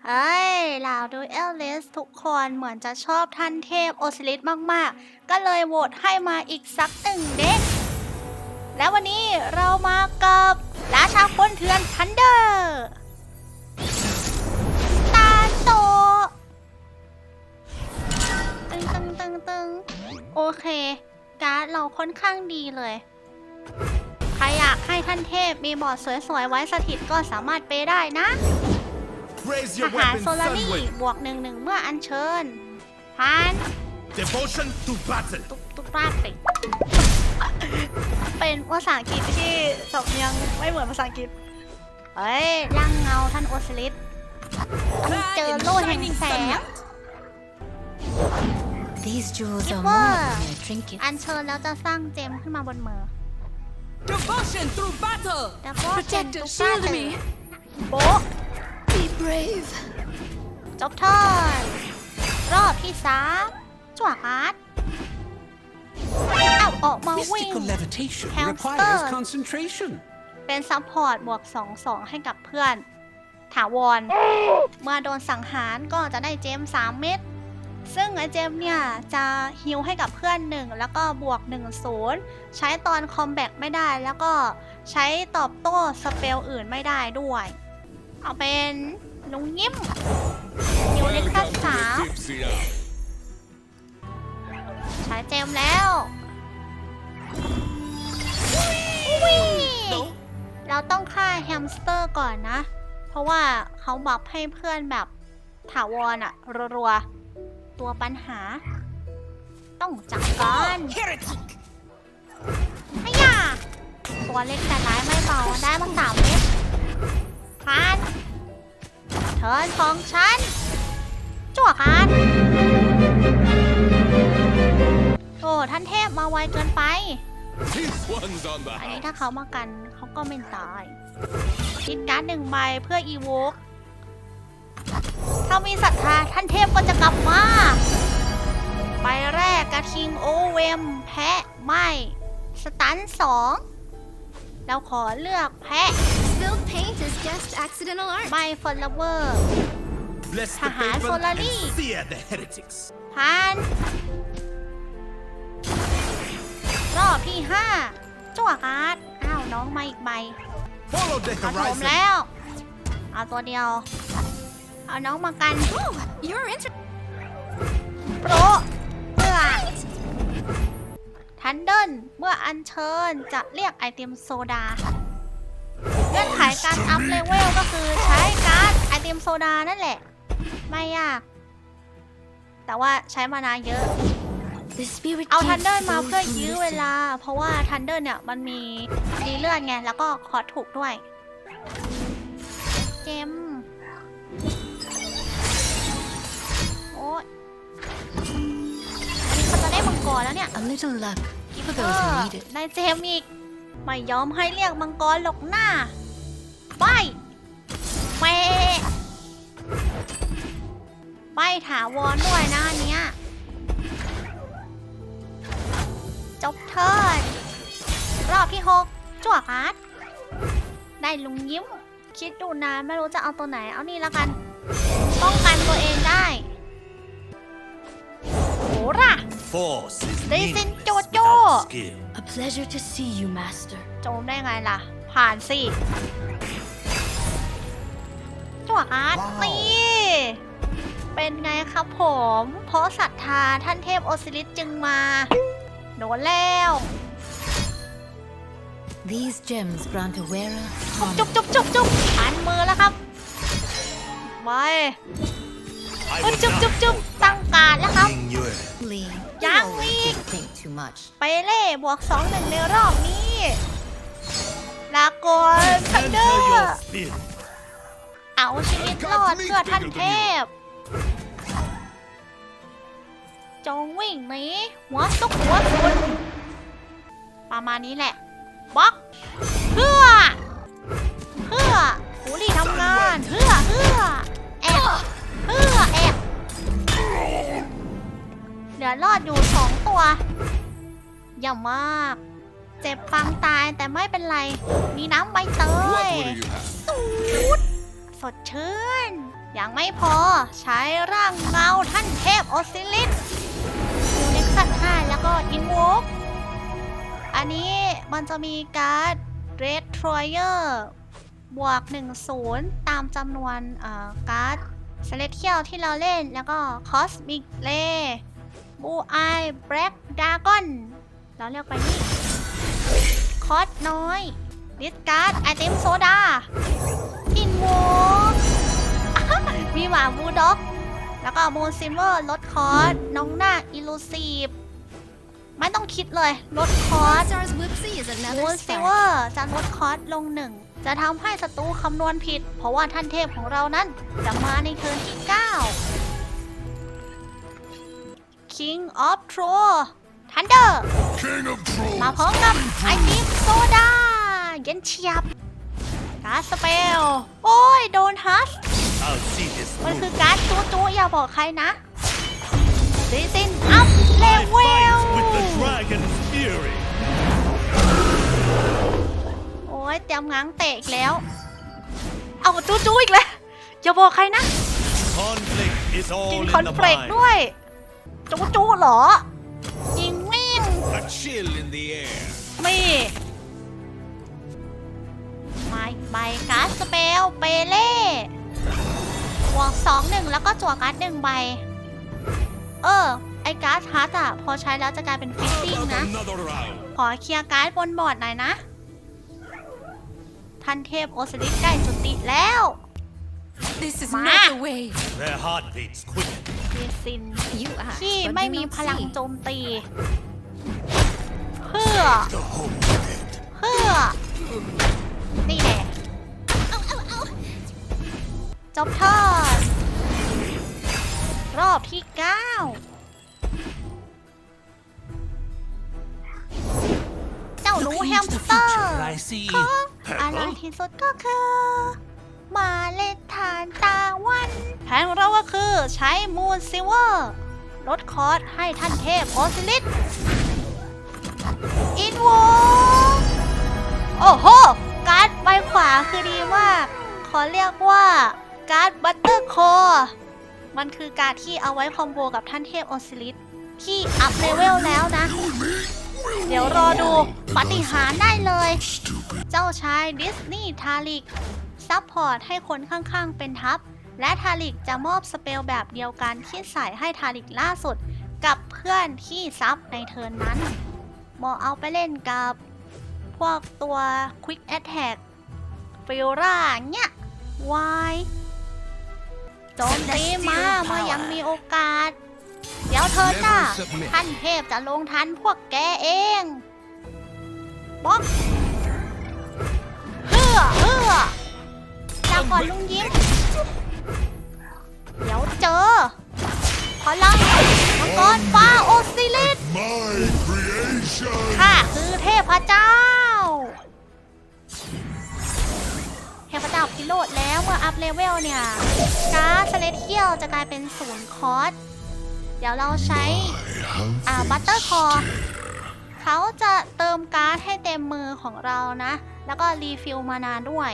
เฮ้ยเหล่าดูเอลลิสทุกคนเหมือนจะชอบท่านเทพโอซิลิสมากๆ ก็เลยโหวตให้มาอีกสักหนึ่งเด็ก แล้ววันนี้เรามากับราชาคนเถื่อนทันเดอร์ตาโตตึงตึงตึงตึงโอเค การ์ดเราค่อนข้างดีเลย ใครอยากให้ท่านเทพมีบอร์ดสวยๆ ไว้สถิตก็สามารถเปได้นะ Raise ท your หาร weapons, โซลารี่ Sunwing. บวกหนึ่งหนึ่งเมื่ออัญเชิญพัน Devotion to battle. ตุกตุกรากติ เป็นภาษาอังกฤษที่สำเนียงไม่เหมือนภาษาอังกฤษ เฮ้ยร่างเงาท่านโอซิลิสต้องเจอโล่แห่งแสง These jewels are Give more up. than mere trinkets. อัญเชิญแล้วจะสร้างเจมขึ้นมาบนมือ Devotion through battle! แล้วก็เป็น Protect ตุก us, ราก shield ติ me! โบ๊ะ Be brave. จบเทิร์นรอบที่สามจั่วการ์ดเอาออกมาวิ่ง Mystical levitation Hamster. requires concentration. เป็นซัพพอร์ตบวก2 2 ให้กับเพื่อน ถาวร เมื่อโดนสังหารก็จะได้เจม 3 เม็ด ซึ่งไอเจมเนี่ย จะฮิลให้กับเพื่อน 1 แล้วก็บวก 1 0 ใช้ตอนคอมแบทไม่ได้ แล้วก็ใช้ตอบโต้สเปลอื่นไม่ได้ด้วย เอาเป็น ลุงยิ้มฮิลเล็กขั้นสามใช้เจมแล้ววิ่งเราต้องฆ่าแฮมสเตอร์ก่อนนะ เพราะว่าเขาบัฟให้เพื่อนแบบถาวรอะรัวๆ ตัวปัญหา ต้องจัดการ Heretic! ไอ้ยาตัวเล็กแต่ร้ายไม่เบาได้มาสามเม็ดพันเทิร์นของฉัน จั่วการดโอ้ท่านเทพมาไวเกินไป This one's on the อันนี้ house. ถ้าเขามากันเขาก็ไม่ตายคิดการ์ดหนึ่งใบเพื่ออีโวกถ้ามีศรัทธาท่านเทพก็จะกลับมาใบแรกกระทิงโอเวม แพะ ไม่ สตันสอง เราขอเลือกแพะ Spilled paint is just accidental art. ไม่ฟอลเวอร์ Bless the Haha, faithful and Solari. sear the heretics. พันรอบที่ห้าจั่วการ์ดอ้าว น้องมาอีกใบ Follow the เอาโถม horizon. แล้ว เอาตัวเดียว เอาน้องมากัน Oh, you're interested. โปรเพื่อทันเดิลเมื่ออัญเชิญจะเรียกไอติมโซดา เงื่อนไขการอัพเลเวลก็คือใช้การ์ดไอติมโซดานั่นแหละ ไม่ยาก แต่ว่าใช้มานาเยอะ The spirit เอาทัน gives เดิลมา those เพื่อ who ยื้อเว listen. ลา เพราะว่าทันเดิลเนี่ยมันมีดีเลื่อนไง แล้วก็คอร์สถูกด้วย เจมโอ้ยอันนี้เขาจะได้มังกรแล้วเนี่ย A little luck กิฟ for เตอ those ร์ who need it. นายเจมส์อีก ไม่ยอมให้เรียกมังกรหรอกหน้า ไปไปไปถาวรด้วยนะอันเนี้ยจบเทิร์นรอบที่หกจั่วการ์ดได้ลุงยิ้ม คิดดูนานไม่รู้จะเอาตัวไหน เอานี่แล้วกัน ป้องกันตัวเองได้โหร่ะ Force is Listen, meaningless Jojo. without skill. A pleasure to see you, Master. โจมได้ไงล่ะ ผ่านสิ จั่วการ์ดนี่ เป็นไงครับผม เพราะศรัทธาท่านเทพโอซิลิสจึงมาโดนแล้ว These gems grant a wearer จุ๊บ harmony. จุ๊บจุ๊บจุ๊บผ่านมือแล้วครับไป I เอ้ย will จุ๊บ not จุ๊บจุ๊บตั้งการดแล้วครับ bring your Lee, you Yang always Lee. did think too much. ไปเล่บวกสองหนึ่งในรอบนี้ ลาก่อนทันเดอ enter ร์ your field. เอาชีวิตรอดเพื่อท่านเทพ จงวิ่งหนีหัวซุกหัวซุนประมาณนี้แหละบล็อกเพื่อเพื่อหูรีทำงานเพื่อเพื่อแอบเพื่อแอบเหลือรอดอยู่สองตัวอย่ามาก เจ็บปางตายแต่ไม่เป็นไร มีน้ำใบเตย you have? สูด สดชื่น ยังไม่พอใช้ร่างเงาท่านเทพโอซิลิสยูนิคสัต5แล้วก็อินวกอันนี้มันจะมีการ์ดเรดทรอยเออร์บวก 10 ตามจำนวนการ์ดเซเลเทียลที่เราเล่นแล้วก็คอสมิกเลบูไอแบล็กดากอนเราเรียกไปนี่คอสน้อยดิสการ์ดไอเทมโซดา อินวกมีหมาบูลด็อก แล้วก็มูนซิมเวอร์ลดคอร์สน้องนาคอิลูซีฟไม่ต้องคิดเลยลดคอร์ส Star's Whipsy is มู another นซิเวอร์จะลดคอร์สลงหนึ่งจะทำให้ศัตรูคำนวณผิด เพราะว่าท่านเทพของเรานั้นจะมาในเทิร์นที่ 9 King of Troll Thunder King of trolls. มาพร้อมกับไอติมโซดา เย็นเฉียบการ์ด สเปล โอ้ย โดนฮัส I'll see this มัน through. คือการ์ดจูจูอย่าบอกใครนะซีซินอัพเล I เวล fight with the dragon's fury. โอ้ยเตรียมง้างเตะอีกแล้ว เอาจูจูอีกแล้วอย่าบอกใครนะ Conflict is กิ all น in คอน the เฟลก mind. ด้วย จูจูเหรอ ยิงวิ่ง A chill in the air. มีมา อีกใบการ์ดสเปลเปเล่บวกสองหนึ่งแล้วก็จั่วการ์ดหนึ่งใบ เออ ไอการ์ดฮาร์ดอะพอใช้แล้วจะกลายเป็นฟิตติ้ง How นะ about another round? ขอเคลียร์การ์ดบนบอร์ดหน่อยนะ ท่านเทพโอซิริสใกล้จุติแล้ว This is Ma. not the way. Their heartbeats quicken. มีซิน You asked, ที่ but ไม่ do มี not พลัง see. โจมตี เพื่อ The home wind. จบทอด รอบที่9เจ้าหนูแฮมสเตอร์ I see ของอร่อย purple. ที่สุดก็คือ มาเล็ดทานตาวันแผนของเราก็คือใช้มูนซิลเวอร์ลดคอร์สให้ท่านเทพโอซิลิสอินวงโอ้โห การ์ดใบขวาคือดีมาก ขอเรียกว่า การ์ดบัตเตอร์คอร์มันคือการดที่เอาไว้คอมโบกับท่านเทพโอซิลิสที่อัพเลเวลแล้วนะ เดี๋ยวรอดูปฏิหารได้เลย เจ้าชายดิสนีย์ทาริกซัพพอร์ตให้คนข้างๆเป็นทัพ และทาริกจะมอบสเปลแบบเดียวกันที่ใส่ให้ทาริกล่าสุด กับเพื่อนที่ซับในเทิร์นนั้นเหมาะเอาไปเล่นกับพวกตัว Quick Attack ฟิลร่าเนี่ย วาย โจมตีมาเมื่อยังมีโอกาส เดี๋ยวเธอหน้า Never submit. ท่านเทพจะลงทันพวกแกเองบล็อกเฮือเฮือลาก่อนลุงยิ้ม เดี๋ยวเจอพลังมังกรฟ้าโอซิลิส My creation. ข้าคือเทพเจ้า เทพเจ้าพิโรธแล้วเมื่ออัพเลเวลเนี่ยการ์ดเลเทียลจะกลายเป็นศูนย์คอสเดี๋ยวเราใช้อ่าบัตเตอร์คอเขาจะเติมการ์ดให้เต็มมือของเรานะ แล้วก็รีฟิลมานานด้วย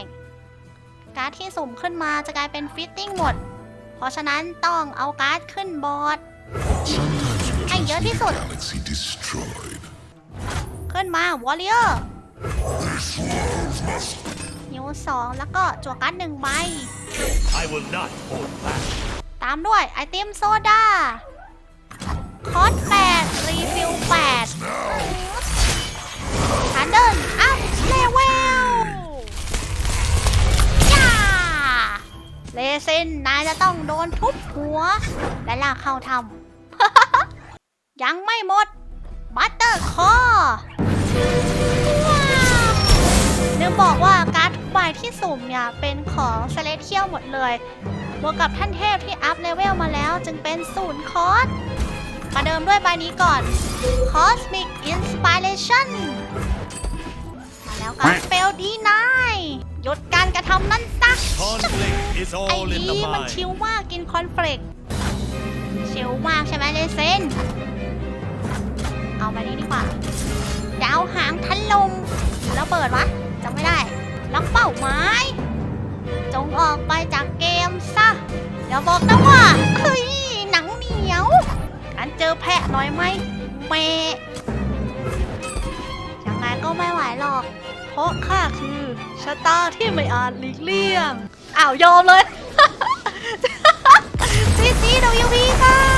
การ์ดที่สุ่มขึ้นมาจะกลายเป็นฟิตติ้งหมด เพราะฉะนั้นต้องเอาการ์ดขึ้นบอร์ดให้เยอะที่สุด ขึ้นมาวอลเลเยอร์ นิ้วสองแล้วก็จั่วการ์ดหนึ่งใบ I will not hold back. ตามด้วยไอติมโซดา คอสแปดรีฟิลแปดทันเดิลอัพเลเวลย่าเลเซนนายจะต้องโดนทุบหัว และลากเข้าทำ ยังไม่หมด บัตเตอร์คอลืมบอกว่าการ์ดทุก ใบที่สุ่มเนี่ยเป็นของเซเลเทียลหมดเลย บวกกับท่านเทพที่อัพเลเวลมาแล้วจึงเป็นศูนย์คอร์สประเดิมด้วยใบนี้ก่อน Cosmic Inspiration มาแล้วกันสเปลดีนายหยุดการกระทำนั้นซะ Conflict is ไอ้ all in the นี่มัน mind. ชิลมากกินคอนเฟลกชิลมากใช่ไหมเลเซนเอาไปนี้ดีกว่าดาวหางทันลมแล้วเปิดวะจำไม่ได้ับเป้าหมาย จงออกไปจากเกมซะอย่าบอกนะว่าเฮ้ยหนังเหนียวอันเจอแพะหน่อยไหมเมยังไงก็ไม่ไหวหรอก เพราะข้าคือชะตาที่ไม่อาจหลีกเลี่ยงอ้าวยอมเลยซีจีดูยูพีค่ะ